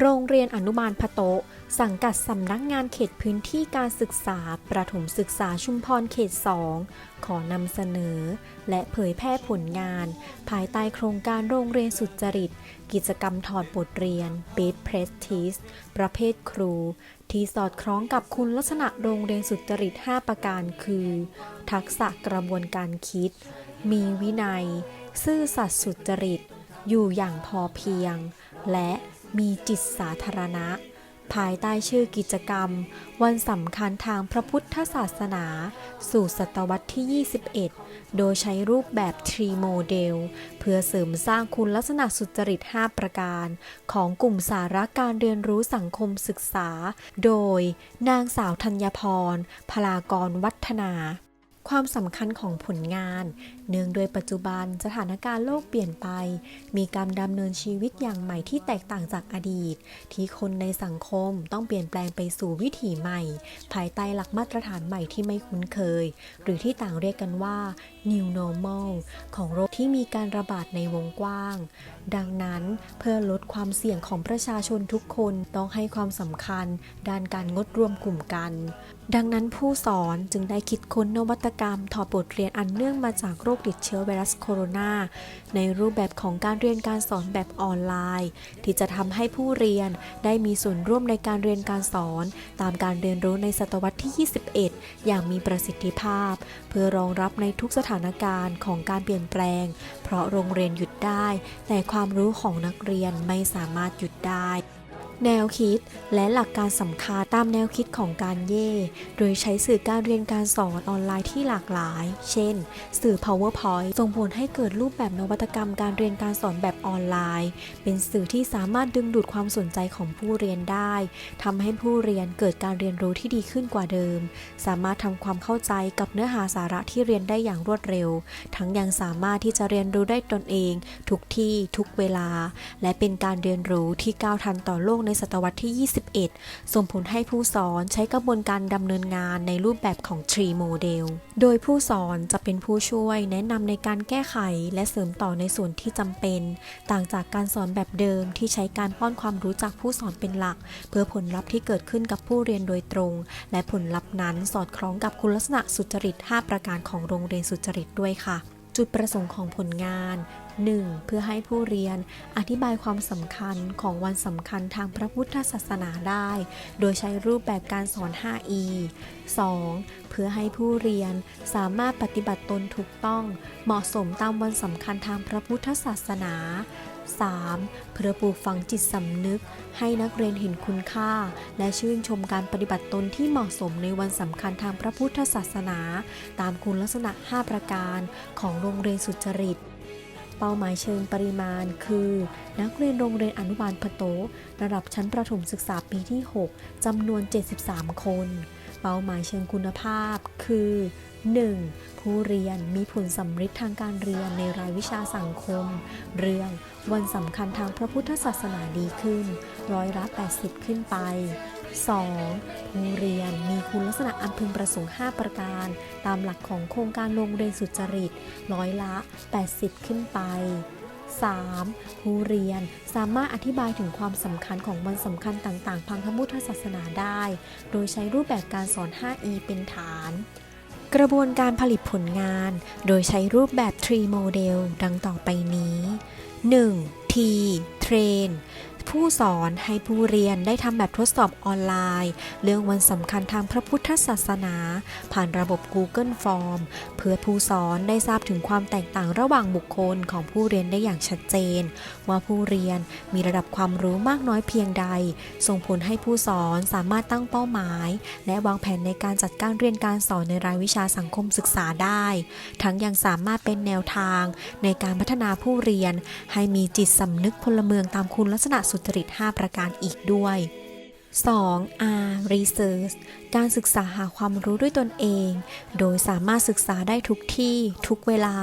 โรงเรียนอนุบาลพะโตะ สังกัดสำนักงานเขตพื้นที่การศึกษา ประถมศึกษาชุมพรเขต 2 ขอนำเสนอ และเผยแพร่ผลงาน ภายใต้โครงการโรงเรียนสุจริต กิจกรรมถอดบทเรียน Best Practice ประเภทครู ที่สอดคล้องกับคุณลักษณะโรงเรียนสุจริต 5 ประการคือ ทักษะกระบวนการคิด มีวินัย ซื่อสัตย์สุจริต อยู่อย่างพอเพียง และ มีจิตสาธารณะ ภายใต้ชื่อกิจกรรม วันสำคัญทางพระพุทธศาสนา สู่ศตวรรษที่ 21 โดยใช้รูปแบบ Tree Model เพื่อเสริมสร้างคุณลักษณะสุจริต 5 ประการ ของกลุ่มสาระการเรียนรู้สังคมศึกษา โดย นางสาวธัญพร พลากรวัฒนาความสำคัญของผลงาน เนื่องโดวยปัจจุบันสถานการณ์โลกเปลี่ยนไป มีการดำเนินชีวิตอย่างใหม่ที่แตกต่างจากอดีต ที่คนในสังคมต้องเปลี่ยนแปลงไปสู่วิถีใหม่ ภายใต้หลักมาตรฐานใหม่ที่ไม่คุ้นเคย หรือที่ต่างเรียกกันว่า New Normal ของโรคที่มีการระบาดในวงกว้าง ดังนั้นเพื่อลดความเสี่ยงของประชาชนทุกคนต้องให้ความสำคัญ ด้านการงดรวมกลุ่มกัน ดังนั้นผู้สอนจึงได้คิดค้นนวัตกรรมถอดบทเรียนอันเนื่องมาจากโรคติดเชื้อไวรัสโคโรนาในรูปแบบของการเรียนการสอนแบบออนไลน์ ที่จะทำให้ผู้เรียนได้มีส่วนร่วมในการเรียนการสอน ตามการเรียนรู้ในศตวรรษที่ 21 อย่างมีประสิทธิภาพ เพื่อรองรับในทุกสถานการณ์ของการเปลี่ยนแปลง เพราะโรงเรียนหยุดได้ แต่ความรู้ของนักเรียนไม่สามารถหยุดได้ แนวคิดและหลักการสำคัญตามแนวคิดของการเย่ โดยใช้สื่อการเรียนการสอนออนไลน์ที่หลากหลาย เช่น สื่อ PowerPoint ส่งผลให้เกิดรูปแบบนวัตกรรมการเรียนการสอนแบบออนไลน์ เป็นสื่อที่สามารถดึงดูดความสนใจของผู้เรียนได้ทำให้ผู้เรียนเกิดการเรียนรู้ที่ดีขึ้นกว่าเดิม สามารถทำความเข้าใจกับเนื้อหาสาระที่เรียนได้อย่างรวดเร็ว ทั้งยังสามารถที่จะเรียนรู้ได้ตนเอง ทุกที่ทุกเวลา และเป็นการเรียนรู้ที่ก้าวทันต่อโลกในศตวรรษที่ 21 ส่งผลให้ผู้สอนใช้กระบวนการดำเนินงานในรูปแบบของ Tree Model โดยผู้สอนจะเป็นผู้ช่วยแนะนำในการแก้ไขและเสริมต่อในส่วนที่จำเป็น ต่างจากการสอนแบบเดิมที่ใช้การป้อนความรู้จากผู้สอนเป็นหลัก เพื่อผลลัพธ์ที่เกิดขึ้นกับผู้เรียนโดยตรง และผลลัพธ์นั้นสอดคล้องกับคุณลักษณะสุจริต 5 ประการของโรงเรียนสุจริตด้วยค่ะจุดประสงค์ของผลงาน 1. เพื่อให้ผู้เรียนอธิบายความสำคัญของวันสำคัญทางพระพุทธศาสนาได้ โดยใช้รูปแบบการสอน 5E 2. เพื่อให้ผู้เรียนสามารถปฏิบัติตนถูกต้องเหมาะสมตามวันสำคัญทางพระพุทธศาสนา 3. เพื่อปลูกฝังจิตสำนึก ให้นักเรียนเห็นคุณค่า และชื่นชมการปฏิบัติตนที่เหมาะสมในวันสำคัญทางพระพุทธศาสนา ตามคุณลักษณะ 5 ประการของโรงเรียนสุจริต เป้าหมายเชิงปริมาณ คือ นักเรียนโรงเรียนอนุบาลพะโต ระดับชั้นประถมศึกษาปีที่ 6จำนวน 73 คน เป้าหมายเชิงคุณภาพ คือ 1. ผู้เรียนมีผลสำฤทธิ์ทางการเรียนในรายวิชาสังคม เรื่องวันสำคัญทางพระพุทธศาสนาดีขึ้น ร้อยละ 80 ขึ้นไป 2. ผู้เรียนมีคุณลักษณะอันพึงประสงค์ 5 ประการ ตามหลักของโครงการโรงเรียนสุจริตร้อยละ 80 ขึ้นไป 3. ผู้เรียนสามารถอธิบายถึงความสำคัญของวันสำคัญต่างๆทางพระพุทธศาสนาได้ โดยใช้รูปแบบการสอน 5E เป็นฐาน กระบวนการผลิตผลงาน โดยใช้รูปแบบ Tree Model ดังต่อไปนี้ 1. T Train ผู้สอนให้ผู้เรียนได้ทำแบบทดสอบออนไลน์ เรื่องวันสำคัญทางพระพุทธศาสนา ผ่านระบบ Google Form เพื่อผู้สอนได้ทราบถึงความแตกต่างระหว่างบุคคลของผู้เรียนได้อย่างชัดเจน ว่าผู้เรียนมีระดับความรู้มากน้อยเพียงใด ส่งผลให้ผู้สอนสามารถตั้งเป้าหมาย และวางแผนในการจัดการเรียนการสอนในรายวิชาสังคมศึกษาได้ ทั้งยังสามารถเป็นแนวทาง ในการพัฒนาผู้เรียน ให้มีจิตสำนึกพลเมืองตามคุณลักษณะสุุจริต 5 ประการอีกด้วย 2. R Research การศึกษาหาความรู้ด้วยตนเอง โดยสามารถศึกษาได้ทุกที่ทุกเวลา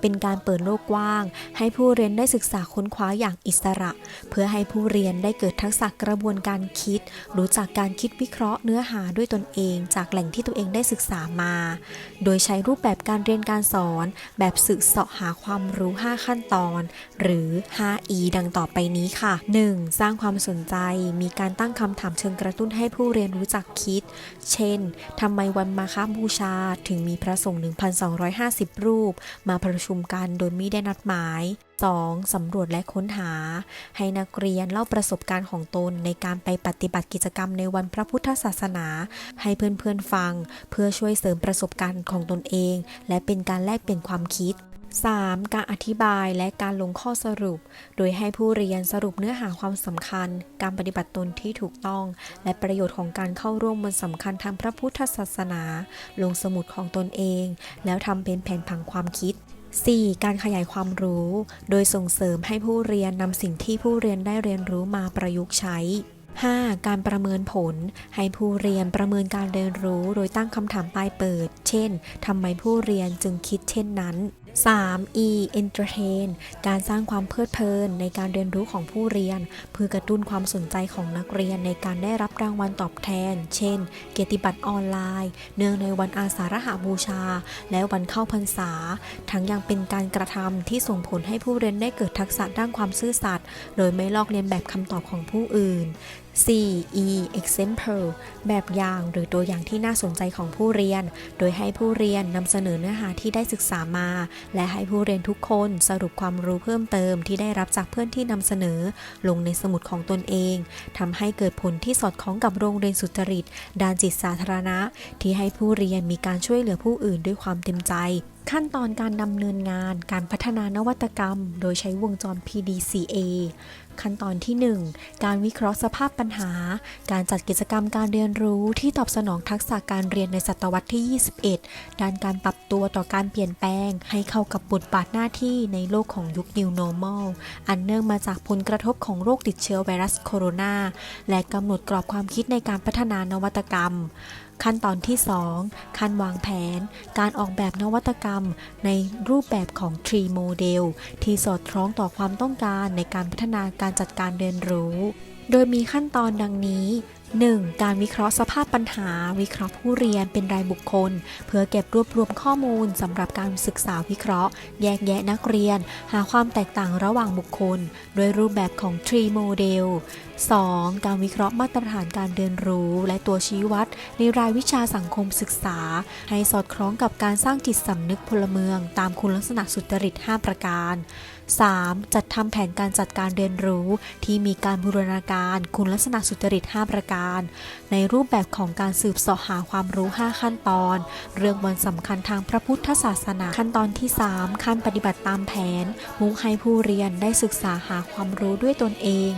เป็นการเปิดโลกกว้าง ให้ผู้เรียนได้ศึกษาค้นคว้าอย่างอิสระ เพื่อให้ผู้เรียนได้เกิดทักษะกระบวนการคิด รู้จักการคิดวิเคราะห์เนื้อหาด้วยตนเอง จากแหล่งที่ตัวเองได้ศึกษามา โดยใช้รูปแบบการเรียนการสอน แบบศึกเสาะหาความรู้ 5 ขั้นตอน หรือ 5E ดังต่อไปนี้ค่ะ 1. สร้างความสนใจ มีการตั้งคำถามเชิงกระตุ้นให้ผู้เรียนรู้จักคิดเช่น ทำไมวันมาฆบูชาถึงมีพระสงฆ์ 1,250 รูป มาประชุมกันโดยไม่ได้นัดหมาย 2. สำรวจและค้นหา ให้นักเรียนเล่าประสบการณ์ของตนในการไปปฏิบัติกิจกรรมในวันพระพุทธศาสนา ให้เพื่อนๆฟัง เพื่อช่วยเสริมประสบการณ์ของตนเอง และเป็นการแลกเปลี่ยนความคิด 3. การอธิบายและการลงข้อสรุป โดยให้ผู้เรียนสรุปเนื้อหาความสำคัญ การปฏิบัติตนที่ถูกต้อง และประโยชน์ของการเข้าร่วมวันสำคัญทางพระพุทธศาสนา ลงสมุดของตนเอง แล้วทำเป็นแผนผังความคิด 4. การขยายความรู้ โดยส่งเสริมให้ผู้เรียนนำสิ่งที่ผู้เรียนได้เรียนรู้มาประยุกต์ใช้ 5. การประเมินผล ให้ผู้เรียนประเมินการเรียนรู้ โดยตั้งคำถามปลายเปิด เช่นทำไมผู้เรียนจึงคิดเช่นนั้น 3. E entertain การสร้างความเพลิดเพลินในการเรียนรู้ของผู้เรียน เพื่อกระตุ้นความสนใจของนักเรียนในการได้รับรางวัลตอบแทน เช่น เกียรติบัตรออนไลน์ เนื่องในวันอาสาฬหบูชา และวันเข้าพรรษา ทั้งยังเป็นการกระทำที่ส่งผลให้ผู้เรียนได้เกิดทักษะด้านความซื่อสัตย์โดยไม่ลอกเลียนแบบคำตอบของผู้อื่น 4. E example แบบอย่างหรือตัวอย่างที่น่าสนใจของผู้เรียน โดยให้ผู้เรียนนำเสนอเนื้อหาที่ได้ศึกษามา และให้ผู้เรียนทุกคนสรุปความรู้เพิ่มเติมที่ได้รับจากเพื่อนที่นำเสนอ ลงในสมุดของตนเองทำให้เกิดผลที่สอดคล้องกับโรงเรียนสุจริต ด้านจิตสาธารณะ ที่ให้ผู้เรียนมีการช่วยเหลือผู้อื่นด้วยความเต็มใจ ขั้นตอนการดำเนินงานการพัฒนานวัตกรรม โดยใช้วงจร PDCA ขั้นตอนที่ 1 การวิเคราะห์สภาพปัญหา การจัดกิจกรรมการเรียนรู้ที่ตอบสนองทักษะการเรียนในศตวรรษที่ 21 ด้านการปรับตัวต่อการเปลี่ยนแปลง ให้เข้ากับบทบาทหน้าที่ในโลกของยุค New Normal อันเนื่องมาจากผลกระทบของโรคติดเชื้อไวรัสโคโรนาและกำหนดกรอบความคิดในการพัฒนานวัตกรรม ขั้นตอนที่2การวางแผน การออกแบบนวัตกรรมในรูปแบบของ Tree Model ที่สอดคล้องต่อความต้องการในการพัฒนาการจัดการเรียนรู้ โดยมีขั้นตอนดังนี้ 1. การวิเคราะห์สภาพปัญหา วิเคราะห์ผู้เรียนเป็นรายบุคคล เพื่อเก็บรวบรวมข้อมูลสำหรับการศึกษาวิเคราะห์ แยกแยะนักเรียน หาความแตกต่างระหว่างบุคคลโดยรูปแบบของ Tree Model 2. การวิเคราะห์มาตรฐานการเรียนรู้ และตัวชี้วัด ในรายวิชาสังคมศึกษา ให้สอดคล้องกับการสร้างจิตสำนึกพลเมือง ตามคุณลักษณะสุจริต 5 ประการ 3. จัดทำแผนการจัดการเรียนรู้ที่มีการบูรณาการคุณลักษณะสุจริต 5 ประการ ในรูปแบบของการสืบเสาะหาความรู้ 5 ขั้นตอน เรื่องวันสำคัญทางพระพุทธศาสนา ขั้นตอนที่ 3 ขั้นปฏิบัติตามแผน มุ่งให้ผู้เรียนได้ศึกษาหาความรู้ด้วยตนเอง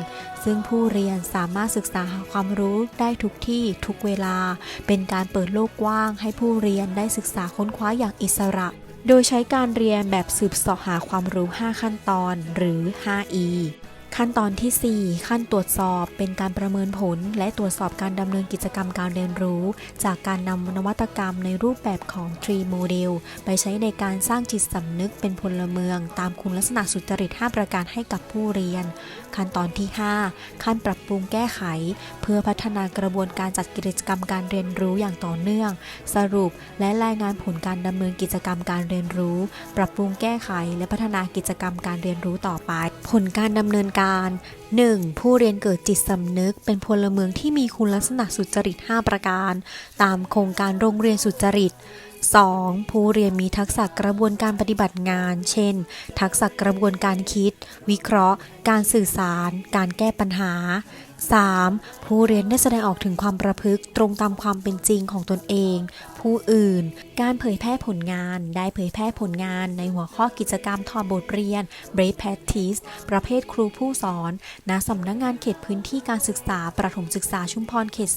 ซึ่งผู้เรียนสามารถศึกษาหาความรู้ได้ทุกที่ทุกเวลา เป็นการเปิดโลกกว้าง ให้ผู้เรียนได้ศึกษาค้นคว้าอย่างอิสระ โดยใช้การเรียนแบบสืบสาะหาความรู้ 5 ขั้นตอนหรือ 5E ขั้นตอนที่ 4 ขั้นตรวจสอบเป็นการประเมินผล และตรวจสอบการดำเนินกิจกรรมการเรียนรู้ จากการนำนวัตกรรมในรูปแบบของ Tree Model ไปใช้ในการสร้างจิตสำนึกเป็นพลเมือง ตามคุณลักษณะสุจริต 5 ประการให้กับผู้เรียน ขั้นตอนที่ 5 ขั้นปรับปรุงแก้ไข เพื่อพัฒนากระบวนการจัดกิจกรรมการเรียนรู้อย่างต่อเนื่อง สรุปและรายงานผลการดำเนินกิจกรรมการเรียนรู้ ปรับปรุงแก้ไข และพัฒนากิจกรรมการเรียนรู้ต่อไป ผลการดำเนินการ 1. ผู้เรียนเกิดจิตสำนึก เป็นพลเมืองที่มีคุณลักษณะสุจริต 5 ประการ ตามโครงการโรงเรียนสุจริต 2. ผู้เรียนมีทักษะกระบวนการปฏิบัติงาน เช่น ทักษะกระบวนการคิด วิเคราะห์ การสื่อสาร การแก้ปัญหา 3. ผู้เรียนได้แสดงออกถึงความประพฤติตรงตามความเป็นจริงของตนเอง ผู้อื่น การเผยแพร่ผลงาน ได้เผยแพร่ผลงานในหัวข้อกิจกรรมถอดบทเรียน Brave Practice ประเภทครูผู้สอน ณ สำนักงงานเขตพื้นที่การศึกษาประถมศึกษาชุมพรเขต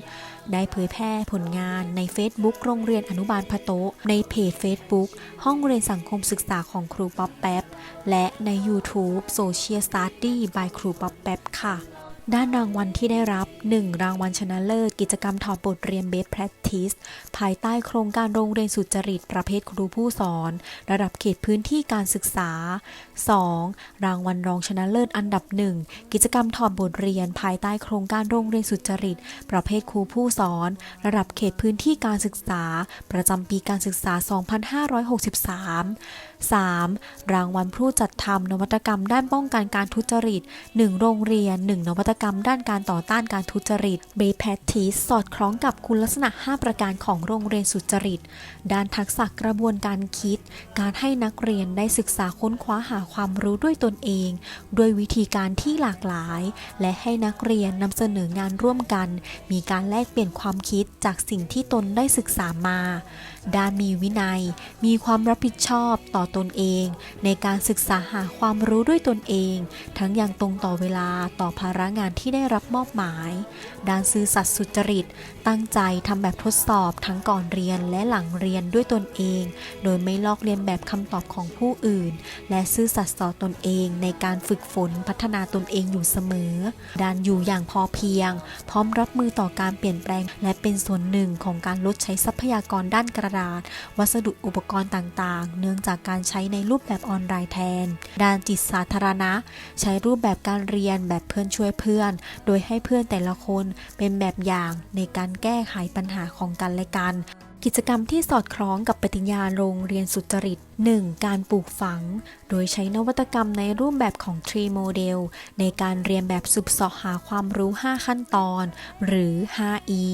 2 ได้เผยแพร่ผลงานใน Facebook โรงเรียนอนุบาลพะโตะในเพจ Facebook ห้องเรียนสังคมศึกษาของครูป๊อปแป๊บ และใน YouTube Social Study by ครูป๊อปแป๊บค่ะ ด้านรางวัลที่ได้รับ 1. รางวัลชนะเลิศ กิจกรรมถอดบทเรียน Best Practice ภายใต้โครงการโรงเรียนสุจริตประเภทครูผู้สอน ระดับเขตพื้นที่การศึกษา 2. รางวัลรองชนะเลิศอันดับหนึ่งกิจกรรมถอดบทเรียน ภายใต้โครงการโรงเรียนสุจริต ประเภทครูผู้สอน ระดับเขตพื้นที่การศึกษา ประจำปีการศึกษา 2563 3. รางวัลผู้จัดทำนวัตกรรมด้านป้องกันการทุจริต 1 โรงเรียน 1 นวัตกรรมด้านการต่อต้านการทุจริต b a p a t i s สอดคล้องกับคุณลักษณะ 5 ประการของโรงเรียนสุจริต ด้านทักษะกระบวนการคิด การให้นักเรียนได้ศึกษาค้นคว้าหาความรู้ด้วยตนเอง ด้วยวิธีการที่หลากหลาย และให้นักเรียนนำเสนองานร่วมกัน มีการแลกเปลี่ยนความคิดจากสิ่งที่ตนได้ศึกษามา ด้านมีวินัย มีความรับผิดชอบต่อตนเอง ในการศึกษาหาความรู้ด้วยตนเอง ทั้งอย่างตรงต่อเวลาต่อภาระงานที่ได้รับมอบหมาย ด้านซื่อสัตย์สุจริต ตั้งใจทำแบบทดสอบทั้งก่อนเรียนและหลังเรียนด้วยตนเอง โดยไม่ลอกเลียนแบบคำตอบของผู้อื่น และซื่อสัตย์ต่อตนเองในการฝึกฝนพัฒนาตนเองอยู่เสมอ ด้านอยู่อย่างพอเพียง พร้อมรับมือต่อการเปลี่ยนแปลง และเป็นส่วนหนึ่งของการลดใช้ทรัพยากรด้านกระดาษ วัสดุอุปกรณ์ต่างๆ เนื่องจากการใช้ในรูปแบบออนไลน์แทน ด้านจิตสาธารณะ ใช้รูปแบบการเรียนแบบเพื่อนช่วยเพื่อนโดยให้เพื่อนแต่ละคนเป็นแบบอย่างในการแก้ไขปัญหาของกันและกัน กิจกรรมที่สอดคล้องกับปฏิญญาโรงเรียนสุจริต 1. การปลูกฝัง โดยใช้นวัตกรรมในรูปแบบของ Tree Model ในการเรียนแบบสืบเสาะหาความรู้ 5 ขั้นตอน หรือ 5E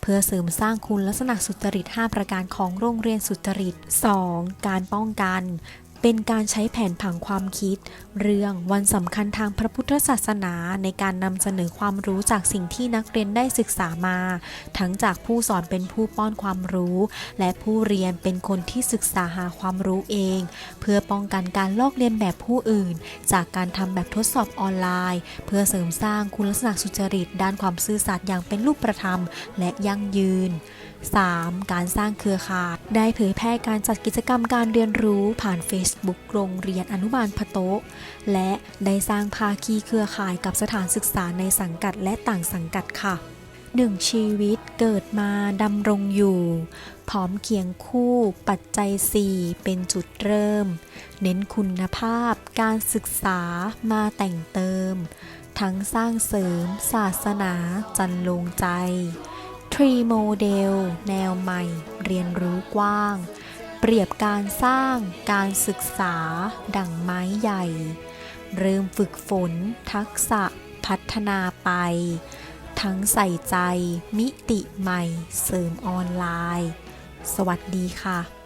เพื่อเสริมสร้างคุณลักษณะสุจริต 5 ประการของโรงเรียนสุจริต 2. การป้องกัน เป็นการใช้แผนผังความคิด เรื่องวันสำคัญทางพระพุทธศาสนาในการนำเสนอความรู้จากสิ่งที่นักเรียนได้ศึกษามา ทั้งจากผู้สอนเป็นผู้ป้อนความรู้ และผู้เรียนเป็นคนที่ศึกษาหาความรู้เอง เพื่อป้องกันการลอกเลียนแบบผู้อื่น จากการทำแบบทดสอบออนไลน์ เพื่อเสริมสร้างคุณลักษณะสุจริตด้านความซื่อสัตย์อย่างเป็นรูปธรรมและยั่งยืน 3. การสร้างเครือข่าย ได้เผยแพร่การจัดกิจกรรมการเรียนรู้ผ่าน Facebook โรงเรียนอนุบาลพะโต๊ะและได้สร้างภาคีเครือข่ายกับสถานศึกษาในสังกัดและต่างสังกัดค่ะหนึ่งชีวิตเกิดมาดำรงอยู่ พร้อมเคียงคู่ปัจจัย 4 เป็นจุดเริ่ม เน้นคุณภาพการศึกษามาแต่งเติม ทั้งสร้างเสริมศาสนาจันลงใจ ทรีโมเดล แนวใหม่ เรียนรู้กว้าง เปรียบการสร้างการศึกษา ดั่งไม้ใหญ่ เริ่มฝึกฝน ทักษะพัฒนาไป ทั้งใส่ใจ มิติใหม่ เสริมออนไลน์ สวัสดีค่ะ